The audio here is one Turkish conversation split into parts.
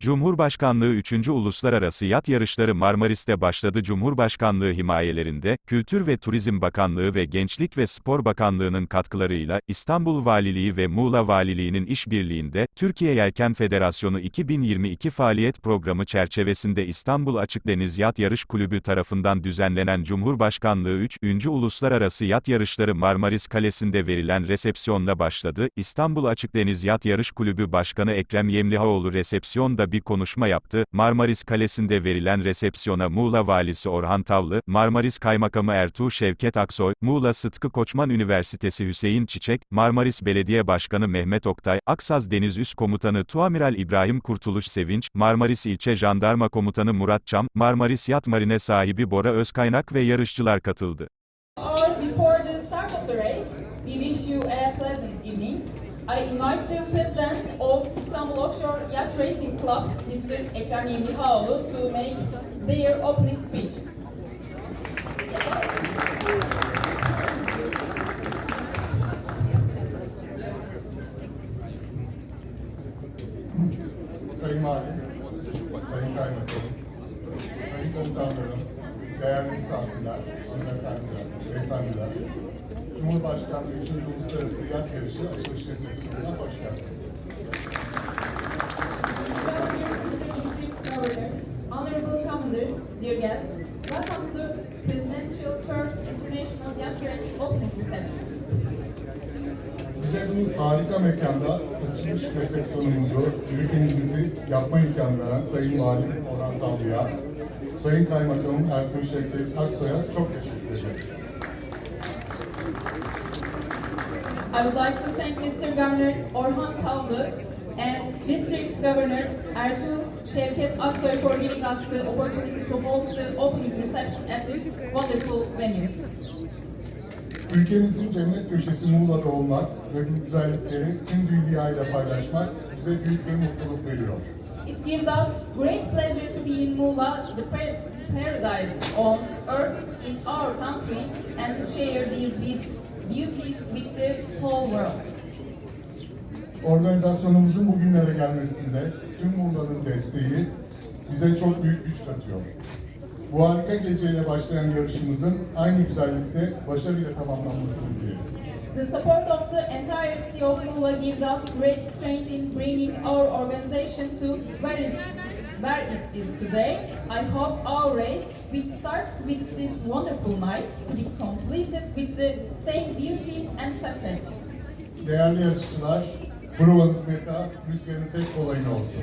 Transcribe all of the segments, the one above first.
Cumhurbaşkanlığı 3. Uluslararası Yat Yarışları Marmaris'te başladı. Cumhurbaşkanlığı himayelerinde, Kültür ve Turizm Bakanlığı ve Gençlik ve Spor Bakanlığı'nın katkılarıyla, İstanbul Valiliği ve Muğla Valiliği'nin işbirliğinde, Türkiye Yelken Federasyonu 2022 faaliyet programı çerçevesinde İstanbul Açıkdeniz Yat Yarış Kulübü tarafından düzenlenen Cumhurbaşkanlığı 3. Uluslararası Yat Yarışları Marmaris Kalesi'nde verilen resepsiyonla başladı. İstanbul Açıkdeniz Yat Yarış Kulübü Başkanı Ekrem Yemlihaoğlu resepsiyonda bir konuşma yaptı. Marmaris Kalesi'nde verilen resepsiyona Muğla Valisi Orhan Tavlı, Marmaris Kaymakamı Ertuğ Şevket Aksoy, Muğla Sıtkı Koçman Üniversitesi Hüseyin Çiçek, Marmaris Belediye Başkanı Mehmet Oktay, Aksaz Deniz Üst Komutanı Tuamiral İbrahim Kurtuluş Sevinç, Marmaris İlçe Jandarma Komutanı Murat Çam, Marmaris Yat Marine sahibi Bora Özkaynak ve yarışçılar katıldı. before the start of the race, we wish you a pleasant. I invite the president of Istanbul Offshore Yacht Racing Club, Mr. Ekrem Yemlihaoğlu, to make their opening speech. Sayın Sayın Sayın Komutanlarım, değerli misafirler, hanımefendiler, beyefendiler, Cumhurbaşkanlığı 3. Uluslararası Yat Yarışı açılış resepsiyonuna hoş geldiniz. Honorable commanders, dear guests, welcome to the Presidential Third International Yacht Race opening reception. Bize bu harika mekanda açılış resepsiyonumuzu, briefingimizi yapma imkanı veren Sayın Valim Orhan Tavlı'ya, Sayın Kaymakamım Ertuğrul Şevket Aksoy'a çok teşekkür ederim. I would like to thank Mr. Governor Orhan Tavlı and District Governor Ertuğ Şevket Aksoy for giving us the opportunity to hold the opening reception at this wonderful venue. Ülkemizin cennet köşesi Muğla'da olmak ve bu güzellikleri tüm dünyayla paylaşmak bize büyük bir mutluluk veriyor. It gives us great pleasure to be in Muğla, the par- paradise on earth in our country, and to share these be- beauties with the whole world. Organizasyonumuzun bugünlere gelmesinde tüm Muğla'nın desteği bize çok büyük güç katıyor. Bu harika geceyle başlayan yarışımızın aynı güzellikte başarıyla tamamlanmasını dileriz. The support of the entire city of Muğla gives us great strength in bringing our organization to where, is, where it is today. I hope our race, which starts with this wonderful night, to be completed with the same beauty and success. Değerli yarışçılar, provanız neta, rüzgarınız hep kolayına olsun.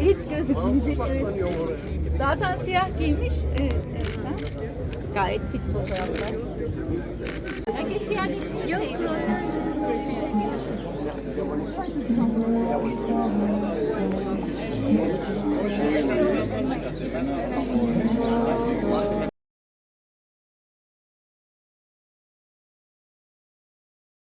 Hiç gözükmeyecek. Zaten siyah giymiş. Gayet fit fotoğraflar. Ya keşke yerleştirseydi. Yok.